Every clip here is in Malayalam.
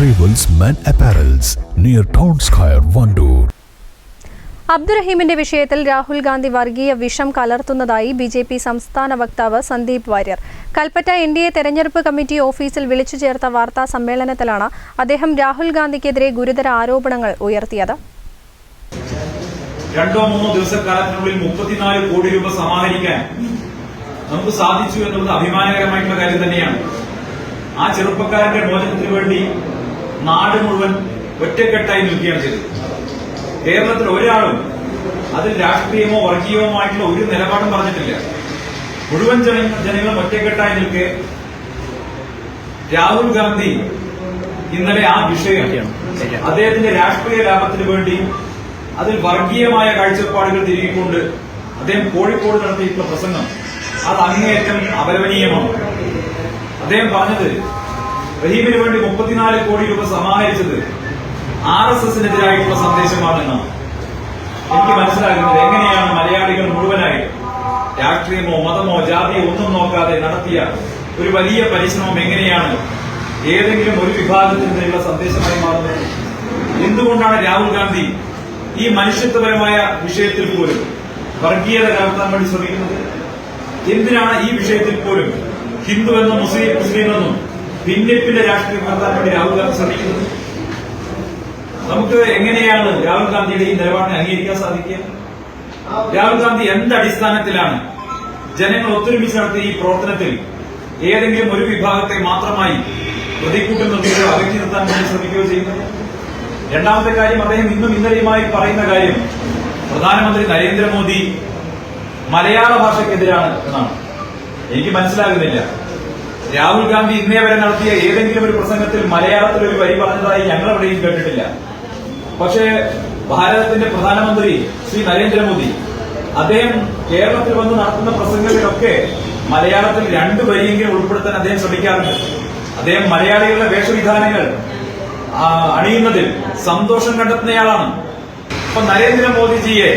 Arrivals Men Apparels near Town Square, Vandoor. അബ്ദുറഹീമിന്റെ വിഷയത്തിൽ രാഹുൽ ഗാന്ധി വർഗീയ വിഷം കലർത്തുന്നതായി ബി ജെ പി സംസ്ഥാന വക്താവ് Sandeep Warrier. Kalpetta N D A തെരഞ്ഞെടുപ്പ് കമ്മിറ്റി ഓഫീസിൽ വിളിച്ചു ചേർത്ത വാർത്താ സമ്മേളനത്തിലാണ് അദ്ദേഹം രാഹുൽ ഗാന്ധിക്കെതിരെ ഗുരുതര ആരോപണങ്ങൾ ഉയർത്തിയത്. രണ്ടോ മൂന്നോ ദിവസക്കാലത്തിനുള്ളിൽ മുപ്പത്തിനാല് കോടി രൂപ സമാഹരിക്കാൻ നമുക്ക് സാധിച്ചു എന്നുള്ളത് അഭിമാനകരമായിട്ടുള്ള കാര്യം തന്നെയാണ്. ആ ചെറുപ്പക്കാരന്റെ മോചനത്തിന് വേണ്ടി നാട് മുഴുവൻ ഒറ്റക്കെട്ടായി നിൽക്കുകയാണ് ചെയ്തത്. കേരളത്തിൽ ഒരാളും അതിൽ രാഷ്ട്രീയമോ വർഗീയമോ ആയിട്ടുള്ള ഒരു നിലപാടും പറഞ്ഞിട്ടില്ല. മുഴുവൻ ജന ജനങ്ങളും ഒറ്റക്കെട്ടായി നിൽക്കെ രാഹുൽ ഗാന്ധി ഇന്നലെ ആ വിഷയം അദ്ദേഹത്തിന്റെ രാഷ്ട്രീയ ലാഭത്തിന് വേണ്ടി അതിൽ വർഗീയമായ കാഴ്ചപ്പാടുകൾ തിരികൊണ്ട് അദ്ദേഹം കോഴിക്കോട് നടത്തിയിട്ടുള്ള പ്രസംഗം. അത് അങ്ങേയറ്റം അപലപനീയമാണ്. അദ്ദേഹം പറഞ്ഞത് റഹീമിന് വേണ്ടി മുപ്പത്തിനാല് കോടി രൂപ സമാഹരിച്ചത് ആർ എസ് എസിനെതിരായിട്ടുള്ള സന്ദേശമാണെന്ന് എനിക്ക് മനസ്സിലാകുന്നത് എങ്ങനെയാണ് മലയാളികൾ മുഴുവനായി രാഷ്ട്രീയമോ മതമോ ജാതിയോ ഒന്നും നോക്കാതെ നടത്തിയ ഒരു വലിയ പരിശ്രമം എങ്ങനെയാണ് ഏതെങ്കിലും ഒരു വിഭാഗത്തിനെതിരെയുള്ള സന്ദേശമായി മാറുന്നത്? എന്തുകൊണ്ടാണ് രാഹുൽ ഗാന്ധി ഈ മനുഷ്യത്വപരമായ വിഷയത്തിൽ പോലും വർഗീയത കലർത്താൻ വേണ്ടി ശ്രമിക്കുന്നത്? എന്തിനാണ് ഈ വിഷയത്തിൽ പോലും ഹിന്ദു എന്നും മുസ്ലിം മുസ്ലിം എന്നും ഭിന്നിപ്പിന്റെ രാഷ്ട്രീയം നടത്താൻ വേണ്ടി രാഹുൽ ഗാന്ധി ശ്രമിക്കുന്നത് നമുക്ക് എങ്ങനെയാണ് രാഹുൽ ഗാന്ധിയുടെ ഈ നിലപാടിനെ അംഗീകരിക്കാൻ സാധിക്കുക? രാഹുൽ ഗാന്ധി എന്ത് അടിസ്ഥാനത്തിലാണ് ജനങ്ങൾ ഒത്തൊരുമിച്ച് നടത്തിയ ഈ പ്രവർത്തനത്തിൽ ഏതെങ്കിലും ഒരു വിഭാഗത്തെ മാത്രമായി പ്രതിക്കൂട്ടിൽ നിർത്തിയോ അകറ്റി നിർത്താൻ വേണ്ടി ശ്രമിക്കുകയോ ചെയ്യുന്നത്? രണ്ടാമത്തെ കാര്യം അദ്ദേഹം ഇന്നും ഇന്നലെയുമായി പറയുന്ന കാര്യം പ്രധാനമന്ത്രി നരേന്ദ്രമോദി മലയാള ഭാഷയ്ക്കെതിരാണ് എന്നാണ്. എനിക്ക് മനസ്സിലാകുന്നില്ല. രാഹുൽ ഗാന്ധി ഇന്നേ വരെ നടത്തിയ ഏതെങ്കിലും ഒരു പ്രസംഗത്തിൽ മലയാളത്തിൽ ഒരു വരി പറഞ്ഞതായി ഞങ്ങൾ എവിടെയും കേട്ടിട്ടില്ല. പക്ഷേ ഭാരതത്തിന്റെ പ്രധാനമന്ത്രി ശ്രീ നരേന്ദ്രമോദി അദ്ദേഹം കേരളത്തിൽ വന്ന് നടത്തുന്ന പ്രസംഗങ്ങളിലൊക്കെ മലയാളത്തിൽ രണ്ടു വരിയെങ്കിലും ഉൾപ്പെടുത്താൻ അദ്ദേഹം ശ്രമിക്കാറുണ്ട്. അദ്ദേഹം മലയാളികളുടെ വേഷവിധാനങ്ങൾ അണിയുന്നതിൽ സന്തോഷം കണ്ടെത്തുന്നയാളാണ്. അപ്പൊ നരേന്ദ്രമോദിജിയെ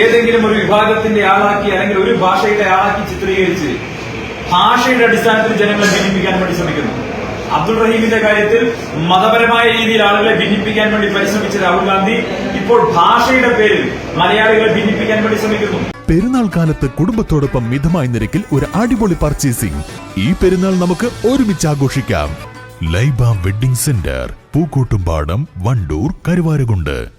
ഏതെങ്കിലും ഒരു വിഭാഗത്തിന്റെ ആളാക്കി അല്ലെങ്കിൽ ഒരു ഭാഷയുടെ ആളാക്കി ചിത്രീകരിച്ച് ഭാഷയുടെ അടിസ്ഥാനത്തിൽ ജനങ്ങളെ ഭിന്നിപ്പിക്കാൻ വേണ്ടി ശ്രമിക്കുന്നു. അബ്ദുൾ റഹീമിന്റെ കാര്യത്തിൽ മതപരമായ രീതിയിൽ ആളുകളെ ഭിന്നിപ്പിക്കാൻ വേണ്ടി പരിശ്രമിച്ച രാഹുൽ ഗാന്ധി. ഇപ്പോൾ ഭാഷയുടെ പേരിൽ മലയാളികളെ ഭിന്നിപ്പിക്കാൻ വേണ്ടി ശ്രമിക്കുന്നു. പെരുന്നാൾ കാലത്ത് കുടുംബത്തോടൊപ്പം മിതമായ നിരക്കിൽ ഒരു അടിപൊളി പർച്ചേസിംഗ് ഈ പെരുന്നാൾ നമുക്ക് ഒരുമിച്ച് ആഘോഷിക്കാം. Laiba wedding centre Pookkottumpadam Wandoor Karuvarakundu.